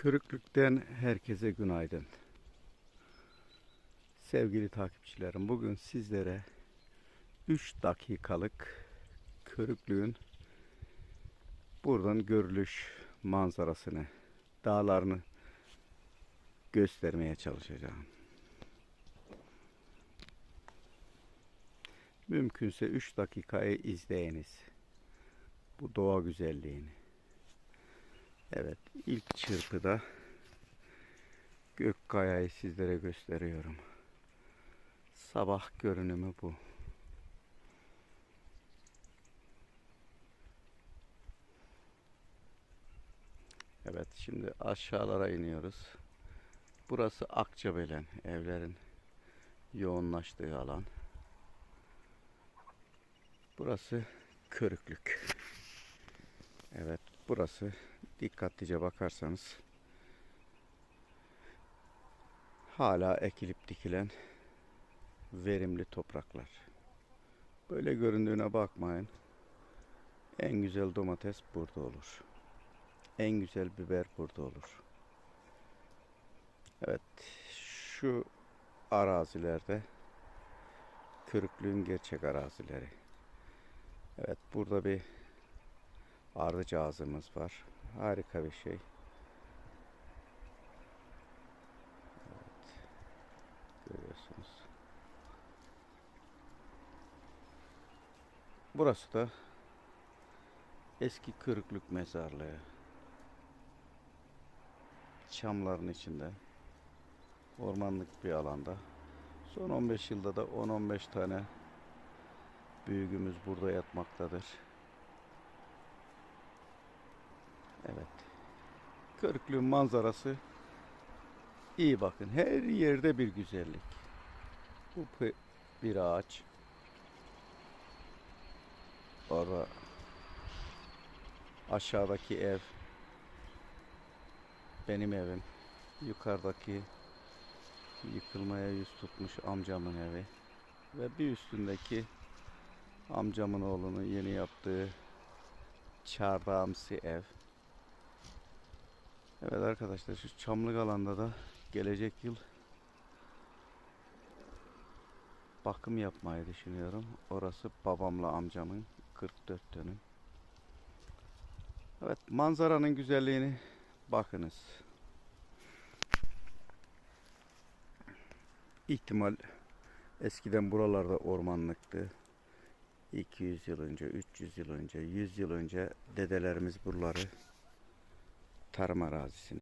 Kırıklık'tan herkese günaydın. Sevgili takipçilerim, bugün sizlere 3 dakikalık Körüklük'ün buradan görülüş manzarasını, dağlarını göstermeye çalışacağım. Mümkünse 3 dakikayı izleyiniz. Bu doğa güzelliğini. Evet, ilk çırpıda Gökkaya'yı sizlere gösteriyorum. Sabah görünümü bu. Evet, şimdi aşağılara iniyoruz. Burası Akçabelen, evlerin yoğunlaştığı alan. Burası Körüklük. Evet, burası dikkatlice bakarsanız hala ekilip dikilen verimli topraklar. Böyle göründüğüne bakmayın. En güzel domates burada olur. En güzel biber burada olur. Evet, şu arazilerde Körüklüğün gerçek arazileri. Evet, burada bir ardıç ağzımız var. Harika bir şey. Evet. Görüyorsunuz. Burası da eski Kırıklık mezarlığı. Çamların içinde. Ormanlık bir alanda. Son 15 yılda da 10-15 tane büyüğümüz burada yatmaktadır. Evet. Körüklüğün manzarası iyi bakın. Her yerde bir güzellik. Bu bir ağaç. Orada aşağıdaki ev benim evim. Yukarıdaki yıkılmaya yüz tutmuş amcamın evi. Ve bir üstündeki amcamın oğlunun yeni yaptığı çardağımsı ev. Evet arkadaşlar şu çamlık alanda da gelecek yıl bakım yapmayı düşünüyorum. Orası babamla amcamın 44 dönüm. Evet manzaranın güzelliğini bakınız. İhtimal eskiden buralarda ormanlıktı. 200 yıl önce, 300 yıl önce, 100 yıl önce dedelerimiz buraları tarım arazisini